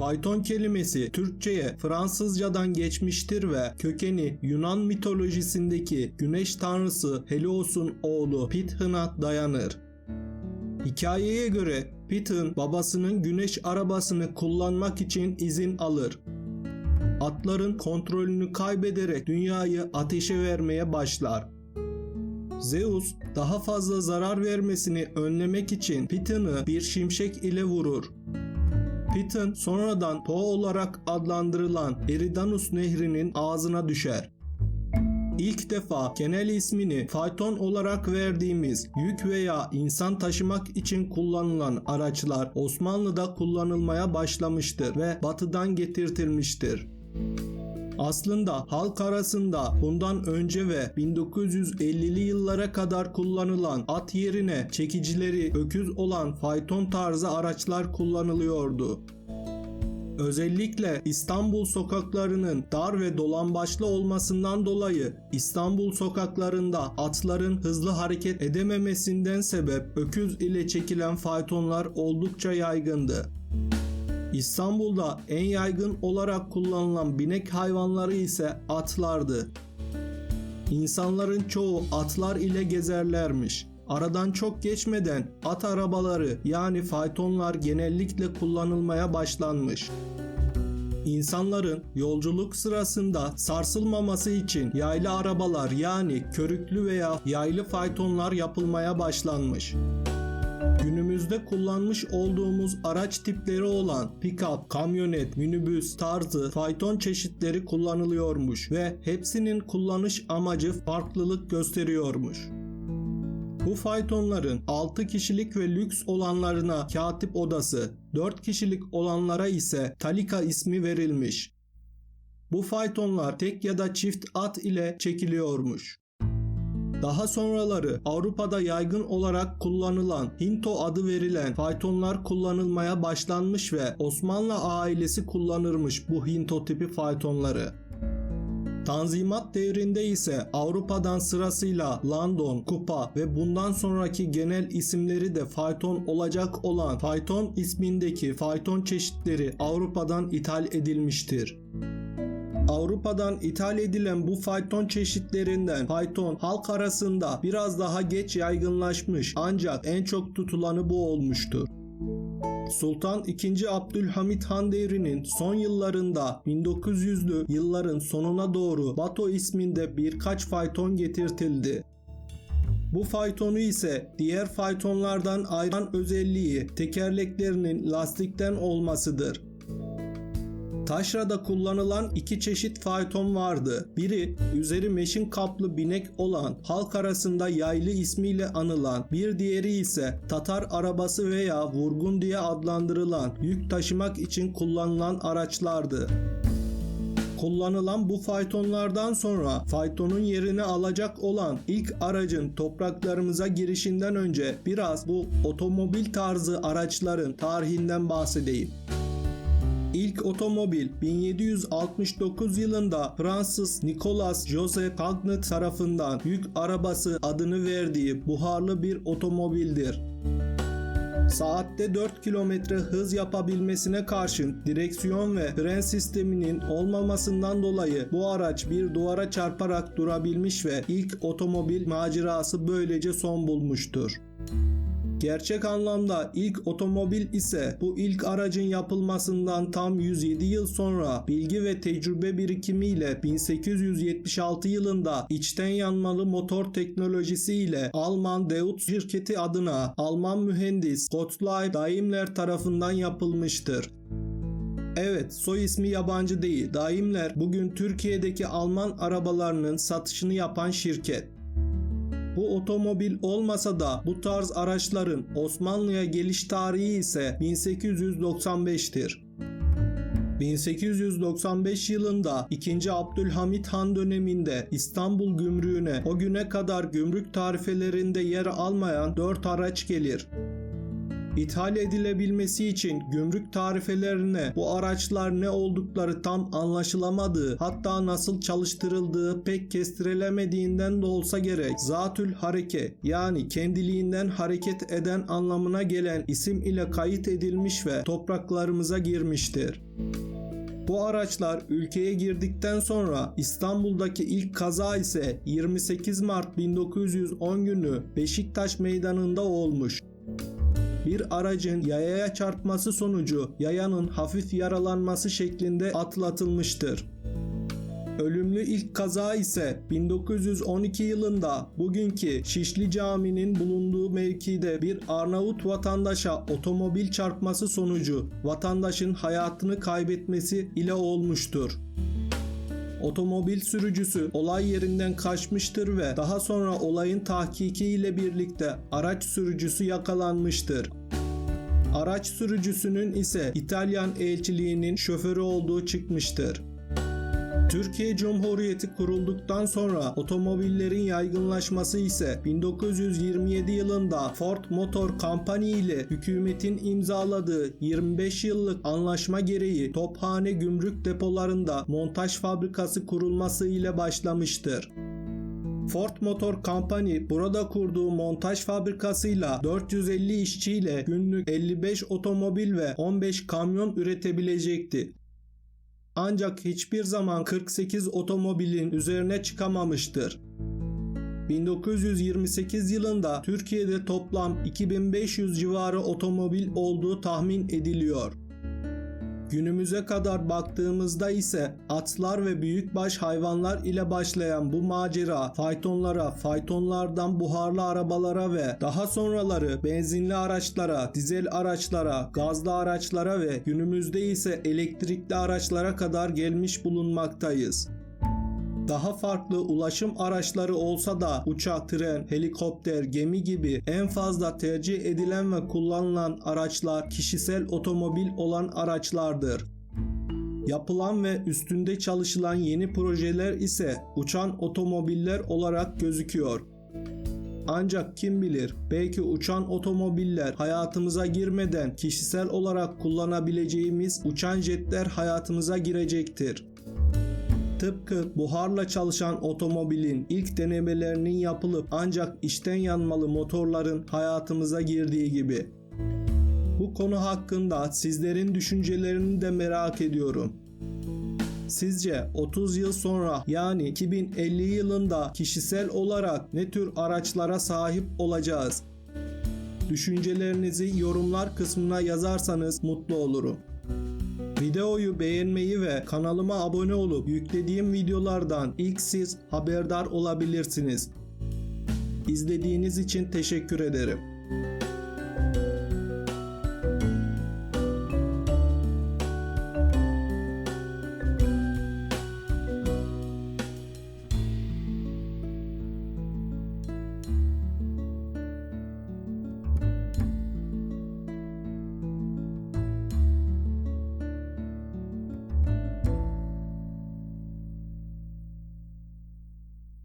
Fayton kelimesi Türkçe'ye Fransızcadan geçmiştir ve kökeni Yunan mitolojisindeki güneş tanrısı Helios'un oğlu Pithın'a dayanır. Hikayeye göre Pithın babasının güneş arabasını kullanmak için izin alır. Atların kontrolünü kaybederek dünyayı ateşe vermeye başlar. Zeus daha fazla zarar vermesini önlemek için Pithın'ı bir şimşek ile vurur. Piton sonradan Po olarak adlandırılan Eridanus nehrinin ağzına düşer. İlk defa genel ismini fayton olarak verdiğimiz yük veya insan taşımak için kullanılan araçlar Osmanlı'da kullanılmaya başlamıştır ve batıdan getirtilmiştir. Aslında halk arasında bundan önce ve 1950'li yıllara kadar kullanılan at yerine çekicileri öküz olan fayton tarzı araçlar kullanılıyordu. Özellikle İstanbul sokaklarının dar ve dolambaçlı olmasından dolayı İstanbul sokaklarında atların hızlı hareket edememesinden sebep öküz ile çekilen faytonlar oldukça yaygındı. İstanbul'da en yaygın olarak kullanılan binek hayvanları ise atlardı. İnsanların çoğu atlar ile gezerlermiş. Aradan çok geçmeden at arabaları yani faytonlar genellikle kullanılmaya başlanmış. İnsanların yolculuk sırasında sarsılmaması için yaylı arabalar yani körüklü veya yaylı faytonlar yapılmaya başlanmış. Günümüzde kullanmış olduğumuz araç tipleri olan pick-up, kamyonet, minibüs tarzı fayton çeşitleri kullanılıyormuş ve hepsinin kullanış amacı farklılık gösteriyormuş. Bu faytonların 6 kişilik ve lüks olanlarına katip odası, 4 kişilik olanlara ise talika ismi verilmiş. Bu faytonlar tek ya da çift at ile çekiliyormuş. Daha sonraları Avrupa'da yaygın olarak kullanılan Hinto adı verilen faytonlar kullanılmaya başlanmış ve Osmanlı ailesi kullanırmış bu Hinto tipi faytonları. Tanzimat devrinde ise Avrupa'dan sırasıyla London, Kupa ve bundan sonraki genel isimleri de fayton olacak olan fayton ismindeki fayton çeşitleri Avrupa'dan ithal edilmiştir. Avrupa'dan ithal edilen bu fayton çeşitlerinden fayton halk arasında biraz daha geç yaygınlaşmış ancak en çok tutulanı bu olmuştur. Sultan II. Abdülhamit Han devrinin son yıllarında 1900'lü yılların sonuna doğru Bato isminde birkaç fayton getirtildi. Bu faytonu ise diğer faytonlardan ayıran özelliği tekerleklerinin lastikten olmasıdır. Taşra'da kullanılan iki çeşit fayton vardı. Biri üzeri meşin kaplı binek olan halk arasında yaylı ismiyle anılan, bir diğeri ise Tatar arabası veya vurgun diye adlandırılan yük taşımak için kullanılan araçlardı. Kullanılan bu faytonlardan sonra faytonun yerini alacak olan ilk aracın topraklarımıza girişinden önce biraz bu otomobil tarzı araçların tarihinden bahsedeyim. İlk otomobil 1769 yılında Fransız Nicolas Joseph Cagnet tarafından yük arabası adını verdiği buharlı bir otomobildir. Saatte 4 kilometre hız yapabilmesine karşın direksiyon ve fren sisteminin olmamasından dolayı bu araç bir duvara çarparak durabilmiş ve ilk otomobil macerası böylece son bulmuştur. Gerçek anlamda ilk otomobil ise bu ilk aracın yapılmasından tam 107 yıl sonra bilgi ve tecrübe birikimiyle 1876 yılında içten yanmalı motor teknolojisi ile Alman Deutz şirketi adına Alman mühendis Gottlieb Daimler tarafından yapılmıştır. Evet, soy ismi yabancı değil. Daimler bugün Türkiye'deki Alman arabalarının satışını yapan şirket. Bu otomobil olmasa da bu tarz araçların Osmanlı'ya geliş tarihi ise 1895'tir. 1895 yılında 2. Abdülhamit Han döneminde İstanbul gümrüğüne o güne kadar gümrük tarifelerinde yer almayan 4 araç gelir. İthal edilebilmesi için gümrük tarifelerine bu araçlar ne oldukları tam anlaşılamadığı hatta nasıl çalıştırıldığı pek kestirilemediğinden de olsa gerek zatül hareke yani kendiliğinden hareket eden anlamına gelen isim ile kayıt edilmiş ve topraklarımıza girmiştir. Bu araçlar ülkeye girdikten sonra İstanbul'daki ilk kaza ise 28 Mart 1910 günü Beşiktaş Meydanı'nda olmuş. Bir aracın yayaya çarpması sonucu yayanın hafif yaralanması şeklinde atlatılmıştır. Ölümlü ilk kaza ise 1912 yılında bugünkü Şişli Camii'nin bulunduğu mevkide bir Arnavut vatandaşa otomobil çarpması sonucu vatandaşın hayatını kaybetmesi ile olmuştur. Otomobil sürücüsü olay yerinden kaçmıştır ve daha sonra olayın tahkiki ile birlikte araç sürücüsü yakalanmıştır. Araç sürücüsünün ise İtalyan elçiliğinin şoförü olduğu çıkmıştır. Türkiye Cumhuriyeti kurulduktan sonra otomobillerin yaygınlaşması ise 1927 yılında Ford Motor Company ile hükümetin imzaladığı 25 yıllık anlaşma gereği Tophane gümrük depolarında montaj fabrikası kurulması ile başlamıştır. Ford Motor Company burada kurduğu montaj fabrikasıyla 450 işçiyle günlük 55 otomobil ve 15 kamyon üretebilecekti. Ancak hiçbir zaman 48 otomobilin üzerine çıkamamıştır. 1928 yılında Türkiye'de toplam 2500 civarı otomobil olduğu tahmin ediliyor. Günümüze kadar baktığımızda ise atlar ve büyükbaş hayvanlar ile başlayan bu macera faytonlara, faytonlardan buharlı arabalara ve daha sonraları benzinli araçlara, dizel araçlara, gazlı araçlara ve günümüzde ise elektrikli araçlara kadar gelmiş bulunmaktayız. Daha farklı ulaşım araçları olsa da uçak, tren, helikopter, gemi gibi en fazla tercih edilen ve kullanılan araçlar kişisel otomobil olan araçlardır. Yapılan ve üstünde çalışılan yeni projeler ise uçan otomobiller olarak gözüküyor. Ancak kim bilir belki uçan otomobiller hayatımıza girmeden kişisel olarak kullanabileceğimiz uçan jetler hayatımıza girecektir. Tıpkı buharla çalışan otomobilin ilk denemelerinin yapılıp ancak içten yanmalı motorların hayatımıza girdiği gibi. Bu konu hakkında sizlerin düşüncelerini de merak ediyorum. Sizce 30 yıl sonra yani 2050 yılında kişisel olarak ne tür araçlara sahip olacağız? Düşüncelerinizi yorumlar kısmına yazarsanız mutlu olurum. Videoyu beğenmeyi ve kanalıma abone olup yüklediğim videolardan ilk siz haberdar olabilirsiniz. İzlediğiniz için teşekkür ederim.